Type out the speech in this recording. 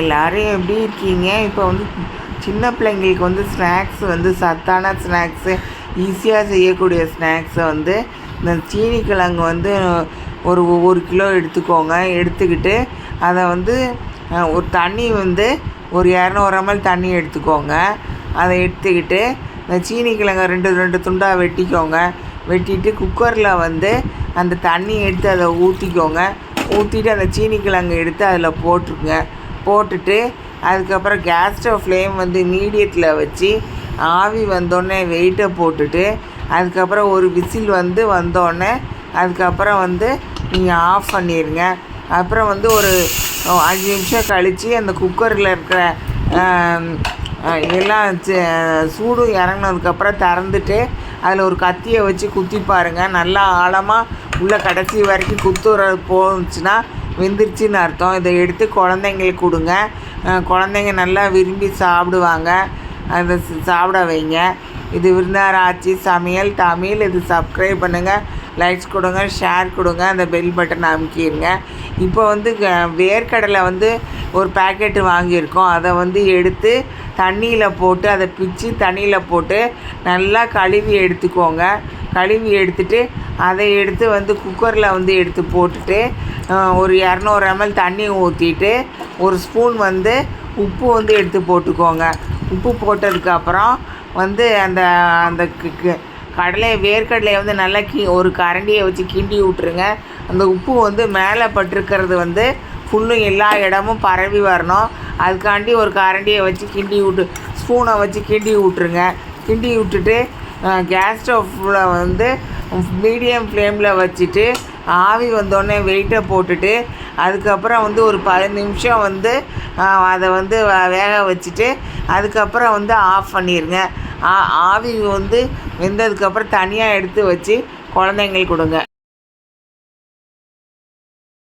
எல்லாரும் எப்படி இருக்கீங்க? இப்போ வந்து சின்ன பிள்ளைங்களுக்கு வந்து ஸ்நாக்ஸ் வந்து சத்தான ஸ்நாக்ஸு ஈஸியாக செய்யக்கூடிய ஸ்நாக்ஸை வந்து இந்த சீனி கிழங்கு வந்து ஒரு ஒரு கிலோ எடுத்துக்கோங்க. எடுத்துக்கிட்டு அதை வந்து ஒரு தண்ணி வந்து ஒரு இரநூறு ml தண்ணி எடுத்துக்கோங்க. அதை எடுத்துக்கிட்டு இந்த சீனி கிழங்கை ரெண்டு ரெண்டு துண்டாக வெட்டிக்கோங்க. வெட்டிட்டு குக்கரில் வந்து அந்த தண்ணி எடுத்து அதை ஊற்றிக்கோங்க ஊற்றிட்டு அந்த சீனி கிழங்கு எடுத்து அதில் போட்டுருங்க. போட்டுட்டு அதுக்கப்புறம் கேஸ் ஸ்டவ் ஃப்ளேம் வந்து மீடியத்தில் வச்சு ஆவி வந்தோடனே வெயிட்டை போட்டுட்டு அதுக்கப்புறம் ஒரு விசில் வந்து வந்தோடனே அதுக்கப்புறம் வந்து நீங்கள் ஆஃப் பண்ணிடுங்க அப்புறம் வந்து ஒரு அஞ்சு நிமிஷம் கழித்து அந்த குக்கரில் இருக்கிற எல்லாம் சூடும் இறங்குனதுக்கப்புறம் திறந்துட்டு அதில் ஒரு கத்தியை வச்சு குத்தி பாருங்கள் நல்லா ஆழமாக உள்ள கடைசி வரைக்கும் குத்துற போச்சுன்னா வெந்துருச்சுன்னு அர்த்தம். இதை எடுத்து குழந்தைங்களுக்கு கொடுங்க. குழந்தைங்க நல்லா விரும்பி சாப்பிடுவாங்க. அதை சாப்பிட வைங்க. இது விருந்தார் ஆட்சி சமையல். தமிழ். இது சப்ஸ்கிரைப் பண்ணுங்கள் லைக்ஸ் கொடுங்க. ஷேர் கொடுங்க. அந்த பெல் பட்டன் அமுக்கிடுங்க. இப்போ வந்து க- வேர்க்கடலை வந்து ஒரு பேக்கெட்டு வாங்கியிருக்கோம். அதை வந்து எடுத்து தண்ணியில் போட்டு அதை பிச்சு தண்ணியில் போட்டு நல்லா கழுவி எடுத்துக்கோங்க. கழுவி எடுத்துட்டு அதை எடுத்து வந்து குக்கரில் வந்து எடுத்து போட்டுட்டு ஒரு இரநூறு எம்எல் தண்ணி ஊற்றிட்டு ஒரு ஸ்பூன் வந்து உப்பு வந்து எடுத்து போட்டுக்கோங்க. உப்பு போட்டதுக்கப்புறம் வந்து அந்த அந்த கடலையை வேர்க்கடலையை வந்து நல்லா கி ஒரு கரண்டியை வச்சு கிண்டி விட்ருங்க அந்த உப்பு வந்து மேலே பட்டிருக்கிறது வந்து ஃபுல்லும் எல்லா இடமும் பரவி வரணும். அதுக்காண்டி ஒரு கரண்டியை வச்சு கிண்டி விட்டு ஸ்பூனை வச்சு கிண்டி விட்ருங்க கிண்டி விட்டுட்டு கேஸ் ஸ்டவ்வில் வந்து மீடியம் ஃப்ளேமில் வச்சுட்டு ஆவி வந்தோடனே வெயிட்டை போட்டுட்டு அதுக்கப்புறம் வந்து ஒரு பதினஞ்சு நிமிஷம் வந்து அதை வந்து வ- வேக வச்சுட்டு அதுக்கப்புறம் வந்து ஆஃப் பண்ணிடுங்க ஆ- ஆவி வந்து வெந்ததுக்கப்புறம் தனியாக எடுத்து வச்சு குழந்தைங்களுக்கு கொடுங்க.